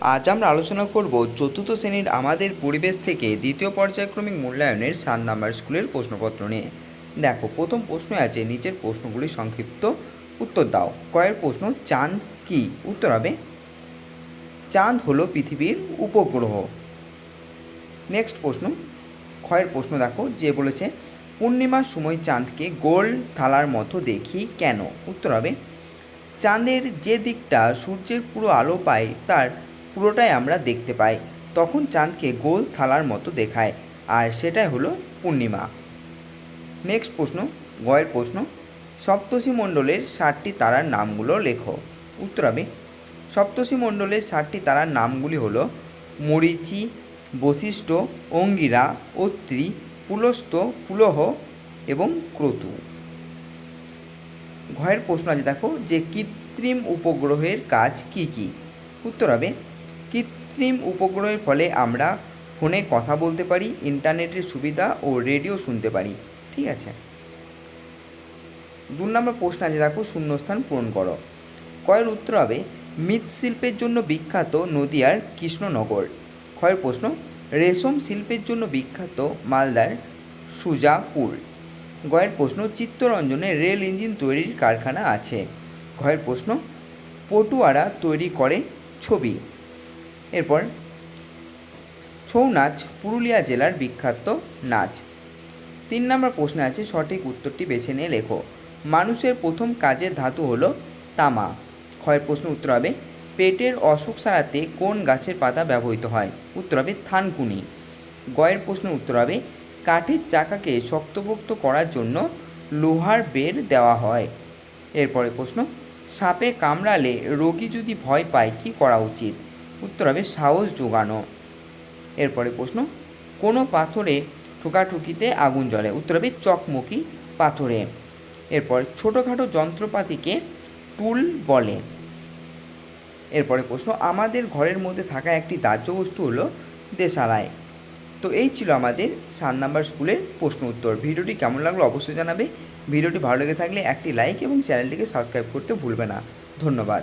আজ আমরা আলোচনা করব চতুর্থ শ্রেণির আমাদের পরিবেশ থেকে দ্বিতীয় পর্যায়ক্রমিক মূল্যায়নের সাত নাম্বার স্কুলের প্রশ্নপত্র নিয়ে। দেখো, প্রথম প্রশ্ন আছে, নিচের প্রশ্নগুলি সংক্ষিপ্ত উত্তর দাও। কয়ের প্রশ্ন, চাঁদ কি? উত্তর হবে, চাঁদ হলো পৃথিবীর উপগ্রহ। নেক্সট প্রশ্ন, ক্ষয়ের প্রশ্ন দেখো, যে বলেছে, পূর্ণিমার সময় চাঁদকে গোল থালার মতো দেখি কেন? উত্তর হবে, চাঁদের যে দিকটা সূর্যের পুরো আলো পায় তার পুরোটাই আমরা দেখতে পাই। তখন চাঁদকে গোল থালার মতো দেখায়, আর সেটাই হলো পূর্ণিমা। নেক্সট প্রশ্ন, গয়ের প্রশ্ন, সপ্তর্ষি মণ্ডলের ষাটটি তারার নামগুলো লেখো। উত্তর হবে, সপ্তর্ষি মণ্ডলের ষাটটি তারার নামগুলি হলো মরিচি, বশিষ্ঠ, অঙ্গিরা, অত্রি, পুলস্ত, পুলহ এবং ক্রতু। ঘয়ের প্রশ্ন আছে, দেখো যে কৃত্রিম উপগ্রহের কাজ কি কি? উত্তর হবে কৃত্রিম উপগ্রহের ফলে আমরা ফোনে কথা বলতে পারি, ইন্টারনেটের সুবিধা ও রেডিও শুনতে পারি, ঠিক আছে? দু নম্বর প্রশ্ন আছে, দেখো, শূন্যস্থান পূরণ করো। কয়ের উত্তর হবে, মৃৎশিল্পের জন্য বিখ্যাত নদিয়ার কৃষ্ণনগর। ক্ষয়ের প্রশ্ন, রেশম শিল্পের জন্য বিখ্যাত মালদার সুজাপুর। গয়ের প্রশ্ন, চিত্তরঞ্জনে রেল ইঞ্জিন তৈরির কারখানা আছে। ঘয়ের প্রশ্ন, পটুয়ারা তৈরি করে ছবি। এরপর ছৌ নাচ পুরুলিয়া জেলার বিখ্যাত নাচ। তিন নম্বর প্রশ্নে আছে, সঠিক উত্তরটি বেছে নিয়ে লেখো। মানুষের প্রথম কাজের ধাতু হলো তামা। ক্ষয়ের প্রশ্ন উত্তর হবে, পেটের অসুখ সারাতে কোন গাছের পাতা ব্যবহৃত হয়? উত্তর হবে, থানকুনি। গয়ের প্রশ্ন উত্তর হবে, কাঠের চাকাকে শক্তপোক্ত করার জন্য লোহার বের দেওয়া হয়। এরপরে প্রশ্ন, সাপে কামড়ালে রোগী যদি ভয় পায়, কি করা উচিত? উত্তর হবে সাহস যোগানো এরপরে প্রশ্ন, কোনো পাথরে ঠোকাঠুকিতে আগুন জ্বলে উত্তর হবে চকমকি পাথরে। এরপর ছোটোখাটো যন্ত্রপাতিকে টুল বলে। এরপরে প্রশ্ন, আমাদের ঘরের মধ্যে থাকা একটি দাহ্য বস্তু হলো দেশালায়। তো এই ছিল আমাদের সাত নাম্বার স্কুলের প্রশ্ন উত্তর। ভিডিওটি কেমন লাগল অবশ্যই জানাবে। ভিডিওটি ভালো লেগে থাকলে একটি লাইক এবং চ্যানেলটিকে সাবস্ক্রাইব করতে ভুলবে না। ধন্যবাদ।